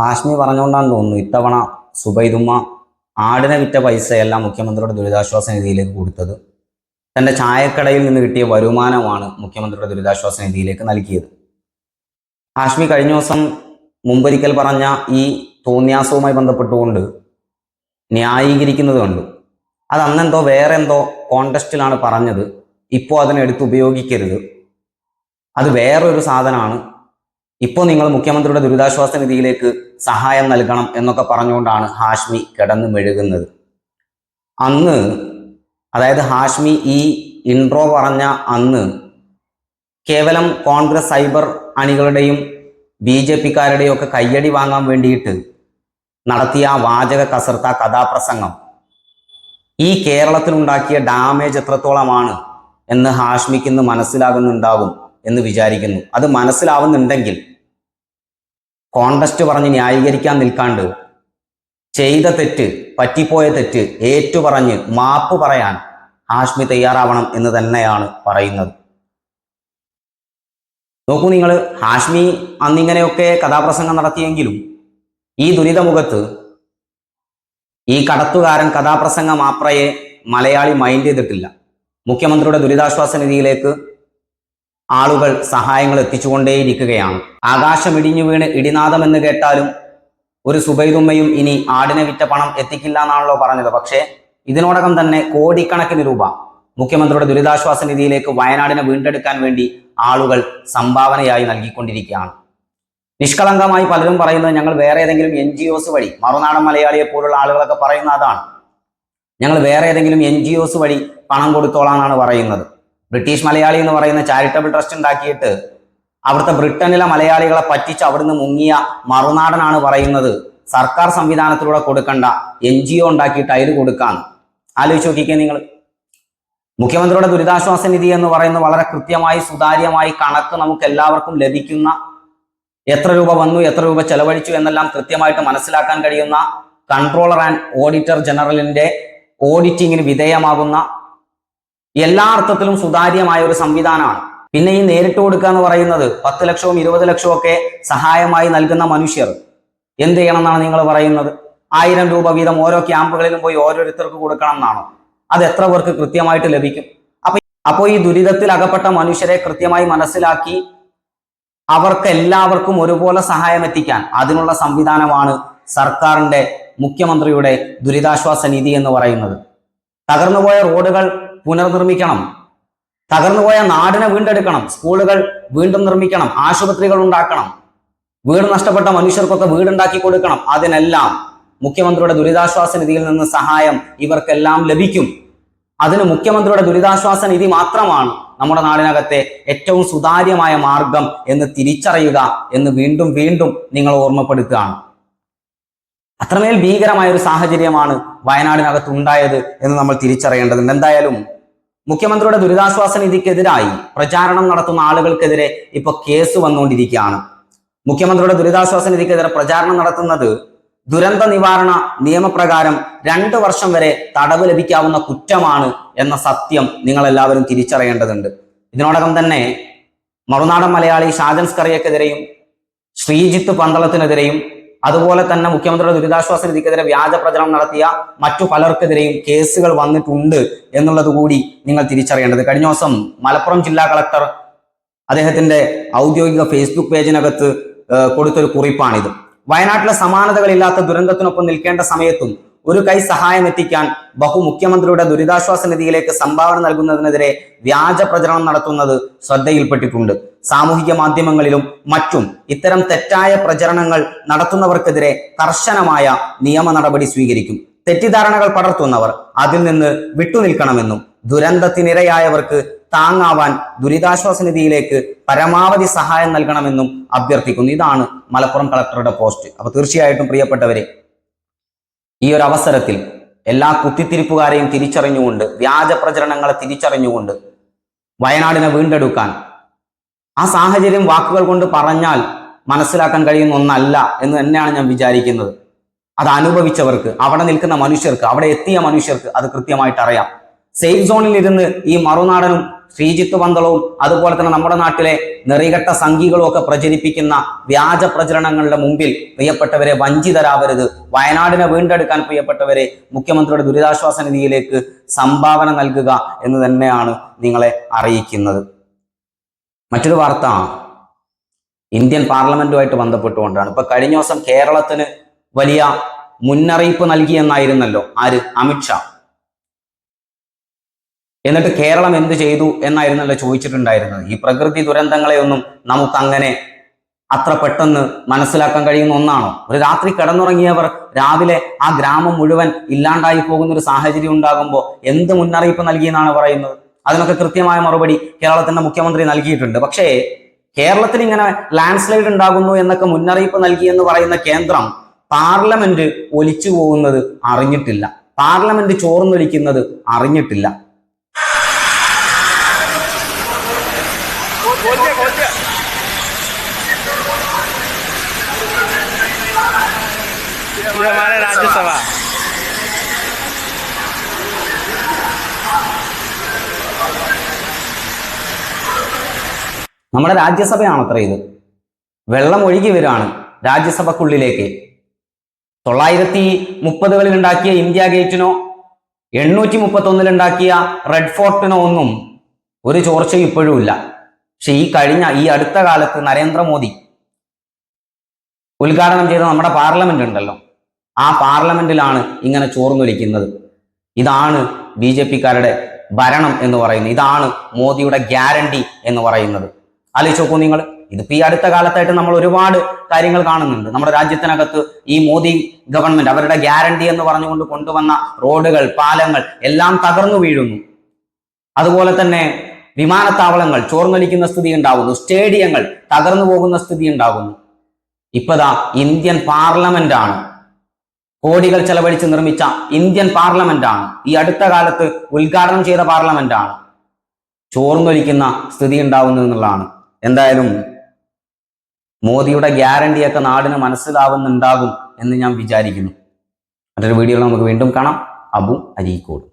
ഹാഷ്മി പറഞ്ഞുകൊണ്ടാണ് തോന്നുന്നു ഇത്തവണ സുബൈദുമ്മ ആടിനെ വിറ്റ പൈസയെല്ലാം മുഖ്യമന്ത്രിയുടെ ദുരിതാശ്വാസ നിധിയിലേക്ക് കൊടുത്തത്. തന്റെ ചായക്കടയിൽ നിന്ന് കിട്ടിയ വരുമാനമാണ് മുഖ്യമന്ത്രിയുടെ ദുരിതാശ്വാസ നിധിയിലേക്ക് നൽകിയത്. ഹാഷ്മി കഴിഞ്ഞ ദിവസം മുമ്പൊരിക്കൽ പറഞ്ഞ ഈ തോന്നിയാസവുമായി ബന്ധപ്പെട്ടുകൊണ്ട് ന്യായീകരിക്കുന്നത് കണ്ടു. അത് അന്നെന്തോ വേറെ എന്തോ കോണ്ടസ്റ്റിലാണ് പറഞ്ഞത്. ഇപ്പോൾ അതിനെടുത്ത് ഉപയോഗിക്കരുത്. അത് വേറൊരു സാധനമാണ്. ഇപ്പോൾ നിങ്ങൾ മുഖ്യമന്ത്രിയുടെ ദുരിതാശ്വാസ നിധിയിലേക്ക് സഹായം നൽകണം എന്നൊക്കെ പറഞ്ഞുകൊണ്ടാണ് ഹാഷ്മി കിടന്ന് മെഴുകുന്നത്. അന്ന് അതായത് ഹാഷ്മി ഈ ഇൻട്രോ പറഞ്ഞ അന്ന് കേവലം കോൺഗ്രസ് സൈബർ അണികളുടെയും ബി ജെ പിക്കാരുടെയും ഒക്കെ കയ്യടി വാങ്ങാൻ വേണ്ടിയിട്ട് നടത്തിയ ആ വാചക കസർത്ത കഥാപ്രസംഗം ഈ കേരളത്തിലുണ്ടാക്കിയ ഡാമേജ് എത്രത്തോളമാണ് എന്ന് ഹാഷ്മിക്ക് ഇന്ന് മനസ്സിലാകുന്നുണ്ടാകും. എന്ന് വിചാരിക്കുന്നു. അത് മനസ്സിലാവുന്നുണ്ടെങ്കിൽ കോണ്ടസ്റ്റ് പറഞ്ഞ് ന്യായീകരിക്കാൻ നിൽക്കാണ്ട് ചെയ്ത തെറ്റ് പറ്റിപ്പോയ തെറ്റ് ഏറ്റുപറഞ്ഞ് മാപ്പ് പറയാൻ ഹാഷ്മി തയ്യാറാവണം എന്ന് തന്നെയാണ് പറയുന്നത്. നോക്കൂ നിങ്ങൾ ഹാഷ്മി അന്നിങ്ങനെയൊക്കെ കഥാപ്രസംഗം നടത്തിയെങ്കിലും ഈ ദുരിതമുഖത്ത് ഈ കടത്തുകാരൻ കഥാപ്രസംഗം മാപ്രയെ മലയാളി മൈൻഡ് ചെയ്തിട്ടില്ല. മുഖ്യമന്ത്രിയുടെ ദുരിതാശ്വാസ നിധിയിലേക്ക് ആളുകൾ സഹായങ്ങൾ എത്തിച്ചുകൊണ്ടേയിരിക്കുകയാണ്. ആകാശം ഇടിഞ്ഞു വീണ് ഇടിനാദം എന്ന് കേട്ടാലും ഒരു സുബൈദുമ്മയും ഇനി ആടിനെ വിറ്റ പണം എത്തിക്കില്ല എന്നാണല്ലോ പറഞ്ഞത്. പക്ഷേ ഇതിനോടകം തന്നെ കോടിക്കണക്കിന് രൂപ മുഖ്യമന്ത്രിയുടെ ദുരിതാശ്വാസ നിധിയിലേക്ക് വയനാടിനെ വീണ്ടെടുക്കാൻ വേണ്ടി ആളുകൾ സംഭാവനയായി നൽകിക്കൊണ്ടിരിക്കുകയാണ്. നിഷ്കളങ്കമായി പലരും പറയുന്നത് ഞങ്ങൾ വേറെ ഏതെങ്കിലും എൻ ജി ഒസ് വഴി മറുനാടൻ മലയാളിയെ പോലുള്ള ആളുകളൊക്കെ പറയുന്ന അതാണ്. ഞങ്ങൾ വേറെ ഏതെങ്കിലും എൻ ജി ഒസ് വഴി പണം കൊടുത്തോളാന്നാണ് പറയുന്നത്. ബ്രിട്ടീഷ് മലയാളി എന്ന് പറയുന്ന ചാരിറ്റബിൾ ട്രസ്റ്റ് ഉണ്ടാക്കിയിട്ട് അവിടുത്തെ ബ്രിട്ടനിലെ മലയാളികളെ പറ്റിച്ച് അവിടുന്ന് മുങ്ങിയ മറുനാടനാണ് പറയുന്നത്. സർക്കാർ സംവിധാനത്തിലൂടെ കൊടുക്കേണ്ട എൻ ജി ഒ ഉണ്ടാക്കിയിട്ട് അതിൽ കൊടുക്കാന്ന്. ആലോചിച്ച് നോക്കിക്കേ നിങ്ങൾ മുഖ്യമന്ത്രിയുടെ ദുരിതാശ്വാസ നിധി എന്ന് പറയുന്നത് വളരെ കൃത്യമായി സുതാര്യമായി കണക്ക് നമുക്ക് എല്ലാവർക്കും ലഭിക്കുന്ന എത്ര രൂപ വന്നു എത്ര രൂപ ചെലവഴിച്ചു എന്നെല്ലാം കൃത്യമായിട്ട് മനസ്സിലാക്കാൻ കഴിയുന്ന കൺട്രോളർ ആൻഡ് ഓഡിറ്റർ ജനറലിന്റെ ഓഡിറ്റിങ്ങിന് വിധേയമാകുന്ന എല്ലാ അർത്ഥത്തിലും സുതാര്യമായ ഒരു സംവിധാനമാണ്. പിന്നെ ഈ നേരിട്ട് കൊടുക്കുക എന്ന് പറയുന്നത് പത്ത് ലക്ഷവും ഇരുപത് ലക്ഷവും ഒക്കെ സഹായമായി നൽകുന്ന മനുഷ്യർ. എന്ത് ചെയ്യണം എന്നാണ് നിങ്ങൾ പറയുന്നത്? ആയിരം രൂപ വീതം ഓരോ ക്യാമ്പുകളിലും പോയി ഓരോരുത്തർക്ക് കൊടുക്കണം എന്നാണോ? അത് എത്ര പേർക്ക് കൃത്യമായിട്ട് ലഭിക്കും? അപ്പൊ അപ്പോൾ ഈ ദുരിതത്തിൽ അകപ്പെട്ട മനുഷ്യരെ കൃത്യമായി മനസ്സിലാക്കി അവർക്ക് എല്ലാവർക്കും ഒരുപോലെ സഹായം എത്തിക്കാൻ അതിനുള്ള സംവിധാനമാണ് സർക്കാരിന്റെ മുഖ്യമന്ത്രിയുടെ ദുരിതാശ്വാസ നിധി എന്ന് പറയുന്നത്. തകർന്നുപോയ റോഡുകൾ പുനർനിർമ്മിക്കണം. തകർന്നുപോയ നാടിനെ വീണ്ടെടുക്കണം. സ്കൂളുകൾ വീണ്ടും നിർമ്മിക്കണം. ആശുപത്രികൾ ഉണ്ടാക്കണം. വീട് നഷ്ടപ്പെട്ട മനുഷ്യർക്കൊക്കെ വീടുണ്ടാക്കി കൊടുക്കണം. അതിനെല്ലാം മുഖ്യമന്ത്രിയുടെ ദുരിതാശ്വാസ നിധിയിൽ നിന്ന് സഹായം ഇവർക്കെല്ലാം ലഭിക്കും. അതിന് മുഖ്യമന്ത്രിയുടെ ദുരിതാശ്വാസ നിധി മാത്രമാണ് നമ്മുടെ നാടിനകത്തെ ഏറ്റവും സുതാര്യമായ മാർഗം എന്ന് തിരിച്ചറിയുക എന്ന് വീണ്ടും വീണ്ടും നിങ്ങൾ ഓർമ്മപ്പെടുത്തുകയാണ്. അത്രമേൽ ഭീകരമായ ഒരു സാഹചര്യമാണ് വയനാടിനകത്ത് ഉണ്ടായത് എന്ന് നമ്മൾ തിരിച്ചറിയേണ്ടതുണ്ട്. എന്തായാലും മുഖ്യമന്ത്രിയുടെ ദുരിതാശ്വാസ നിധിക്കെതിരായി പ്രചാരണം നടത്തുന്ന ആളുകൾക്കെതിരെ ഇപ്പൊ കേസ് വന്നുകൊണ്ടിരിക്കുകയാണ്. മുഖ്യമന്ത്രിയുടെ ദുരിതാശ്വാസ നിധിക്കെതിരെ പ്രചാരണം നടത്തുന്നത് ദുരന്ത നിവാരണ നിയമപ്രകാരം രണ്ട് വർഷം വരെ തടവ് ലഭിക്കാവുന്ന കുറ്റമാണ് എന്ന സത്യം നിങ്ങൾ എല്ലാവരും തിരിച്ചറിയേണ്ടതുണ്ട്. ഇതിനോടകം തന്നെ മറുനാടൻ മലയാളി ഷാജൻസ്കറിയക്കെതിരെയും ശ്രീജിത്ത് പന്തളത്തിനെതിരെയും അതുപോലെ തന്നെ മുഖ്യമന്ത്രിയുടെ ദുരിതാശ്വാസ നിധിക്കെതിരെ വ്യാജ പ്രചരണം നടത്തിയ മറ്റു പലർക്കെതിരെയും കേസുകൾ വന്നിട്ടുണ്ട് എന്നുള്ളത് കൂടി നിങ്ങൾ തിരിച്ചറിയേണ്ടത്. കഴിഞ്ഞ ദിവസം മലപ്പുറം ജില്ലാ കളക്ടർ അദ്ദേഹത്തിന്റെ ഔദ്യോഗിക ഫേസ്ബുക്ക് പേജിനകത്ത് കൊടുത്തൊരു കുറിപ്പാണിത്. വയനാട്ടിലെ സമാനതകളില്ലാത്ത ദുരന്തത്തിനൊപ്പം നിൽക്കേണ്ട സമയത്തും ഒരു കൈ സഹായം എത്തിക്കാൻ ബഹു മുഖ്യമന്ത്രിയുടെ ദുരിതാശ്വാസ നിധിയിലേക്ക് സംഭാവന നൽകുന്നതിനെതിരെ വ്യാജ പ്രചരണം നടത്തുന്നത് ശ്രദ്ധയിൽപ്പെട്ടിട്ടുണ്ട്. സാമൂഹിക മാധ്യമങ്ങളിലും മറ്റും ഇത്തരം തെറ്റായ പ്രചരണങ്ങൾ നടത്തുന്നവർക്കെതിരെ കർശനമായ നിയമ നടപടി സ്വീകരിക്കും. തെറ്റിദ്ധാരണകൾ പടർത്തുന്നവർ അതിൽ നിന്ന് വിട്ടുനിൽക്കണമെന്നും ദുരന്തത്തിനിരയായവർക്ക് താങ്ങാവാൻ ദുരിതാശ്വാസ നിധിയിലേക്ക് പരമാവധി സഹായം നൽകണമെന്നും അഭ്യർത്ഥിക്കുന്നു. ഇതാണ് മലപ്പുറം കളക്ടറുടെ പോസ്റ്റ്. അപ്പൊ തീർച്ചയായിട്ടും പ്രിയപ്പെട്ടവരെ ഈ ഒരു അവസരത്തിൽ എല്ലാ കുത്തിത്തിരിപ്പുകാരെയും തിരിച്ചറിഞ്ഞുകൊണ്ട് വ്യാജ പ്രചരണങ്ങളെ തിരിച്ചറിഞ്ഞുകൊണ്ട് വയനാടിനെ വീണ്ടെടുക്കാൻ ആ സാഹചര്യം വാക്കുകൾ കൊണ്ട് പറഞ്ഞാൽ മനസ്സിലാക്കാൻ കഴിയുന്ന ഒന്നല്ല എന്ന് തന്നെയാണ് ഞാൻ വിചാരിക്കുന്നത്. അത് അനുഭവിച്ചവർക്ക് അവിടെ നിൽക്കുന്ന മനുഷ്യർക്ക് അവിടെ എത്തിയ മനുഷ്യർക്ക് അത് കൃത്യമായിട്ട് അറിയാം. സേഫ് സോണിൽ ഇരുന്ന് ഈ മറുനാടനും ശ്രീജിത്ത് പന്തളവും അതുപോലെ തന്നെ നമ്മുടെ നാട്ടിലെ നെറികെട്ട സംഘികളും ഒക്കെ പ്രചരിപ്പിക്കുന്ന വ്യാജ പ്രചരണങ്ങളുടെ മുമ്പിൽ പ്രിയപ്പെട്ടവരെ വഞ്ചിതരാവരുത്. വയനാടിനെ വീണ്ടെടുക്കാൻ പ്രിയപ്പെട്ടവരെ മുഖ്യമന്ത്രിയുടെ ദുരിതാശ്വാസ നിധിയിലേക്ക് സംഭാവന നൽകുക എന്ന് തന്നെയാണ് നിങ്ങളെ അറിയിക്കുന്നത്. മറ്റൊരു വാർത്ത. ഇന്ത്യൻ പാർലമെന്റുമായിട്ട് ബന്ധപ്പെട്ടുകൊണ്ടാണ്. ഇപ്പൊ കഴിഞ്ഞ ദിവസം കേരളത്തിന് വലിയ മുന്നറിയിപ്പ് നൽകിയെന്നായിരുന്നല്ലോ. ആര്? അമിത്ഷാ എന്നിട്ട് കേരളം എന്ത് ചെയ്തു എന്നായിരുന്നല്ലോ ചോദിച്ചിട്ടുണ്ടായിരുന്നത്. ഈ പ്രകൃതി ദുരന്തങ്ങളെ ഒന്നും നമുക്കങ്ങനെ അത്ര പെട്ടെന്ന് മനസ്സിലാക്കാൻ കഴിയുന്ന ഒന്നാണോ? ഒരു രാത്രി കിടന്നുറങ്ങിയവർ രാവിലെ ആ ഗ്രാമം മുഴുവൻ ഇല്ലാണ്ടായി പോകുന്ന ഒരു സാഹചര്യം ഉണ്ടാകുമ്പോൾ എന്ത് മുന്നറിയിപ്പ് നൽകിയെന്നാണ് പറയുന്നത്? അതിനൊക്കെ കൃത്യമായ മറുപടി കേരളത്തിന്റെ മുഖ്യമന്ത്രി നൽകിയിട്ടുണ്ട്. പക്ഷേ കേരളത്തിൽ ഇങ്ങനെ ലാൻഡ് സ്ലൈഡ് ഉണ്ടാകുന്നു എന്നൊക്കെ മുന്നറിയിപ്പ് നൽകി എന്ന് പറയുന്ന കേന്ദ്രം പാർലമെന്റ് ഒലിച്ചു പോകുന്നത് അറിഞ്ഞിട്ടില്ല. പാർലമെന്റ് ചോർന്നൊലിക്കുന്നത് അറിഞ്ഞിട്ടില്ല. ये हमारा राज्यसभा നമ്മുടെ രാജ്യസഭയാണത്ര ഇത് വെള്ളം ഒഴുകി വരികയാണ് രാജ്യസഭക്കുള്ളിലേക്ക് തൊള്ളായിരത്തി മുപ്പതുകളിൽ ഉണ്ടാക്കിയ ഇന്ത്യ ഗേറ്റിനോ എണ്ണൂറ്റി മുപ്പത്തി ഉണ്ടാക്കിയ റെഡ് ഫോർട്ടിനോ ഒന്നും ഒരു ചോർച്ചയും ഇപ്പോഴും ഇല്ല പക്ഷെ ഈ കഴിഞ്ഞ ഈ അടുത്ത കാലത്ത് നരേന്ദ്രമോദി ഉദ്ഘാടനം ചെയ്ത നമ്മുടെ പാർലമെന്റ് ഉണ്ടല്ലോ ആ പാർലമെന്റിലാണ് ഇങ്ങനെ ചോർന്നൊലിക്കുന്നത് ഇതാണ് ബി ജെ പിക്കാരുടെ ഭരണം എന്ന് പറയുന്നത്. ഇതാണ് മോദിയുടെ ഗ്യാരണ്ടി എന്ന് പറയുന്നത്. ആലോചിച്ച് നോക്കൂ നിങ്ങൾ. ഇതിപ്പോ ഈ അടുത്ത കാലത്തായിട്ട് നമ്മൾ ഒരുപാട് കാര്യങ്ങൾ കാണുന്നുണ്ട്. നമ്മുടെ രാജ്യത്തിനകത്ത് ഈ മോദി ഗവൺമെന്റ് അവരുടെ ഗ്യാരണ്ടി എന്ന് പറഞ്ഞുകൊണ്ട് കൊണ്ടുവന്ന റോഡുകൾ പാലങ്ങൾ എല്ലാം തകർന്നു വീഴുന്നു. അതുപോലെ തന്നെ വിമാനത്താവളങ്ങൾ ചോർന്നൊലിക്കുന്ന സ്ഥിതി ഉണ്ടാകുന്നു സ്റ്റേഡിയങ്ങൾ തകർന്നു പോകുന്ന സ്ഥിതി ഉണ്ടാകുന്നു. ഇപ്പതാ ഇന്ത്യൻ പാർലമെന്റ് ആണ് കോടികൾ ചെലവഴിച്ച് നിർമ്മിച്ച ഇന്ത്യൻ പാർലമെന്റ് ആണ് ഈ അടുത്ത കാലത്ത് ഉദ്ഘാടനം ചെയ്ത പാർലമെന്റ് ആണ് ചോർന്നൊലിക്കുന്ന സ്ഥിതി ഉണ്ടാവുന്നു എന്നുള്ളതാണ്. എന്തായാലും മോദിയുടെ ഗ്യാരണ്ടിയൊക്കെ നാടിന് മനസ്സിലാവുന്നുണ്ടാകും എന്ന് ഞാൻ വിചാരിക്കുന്നു. മറ്റൊരു വീഡിയോയിൽ നമുക്ക് വീണ്ടും കാണാം. അബു അരീക്കോട്.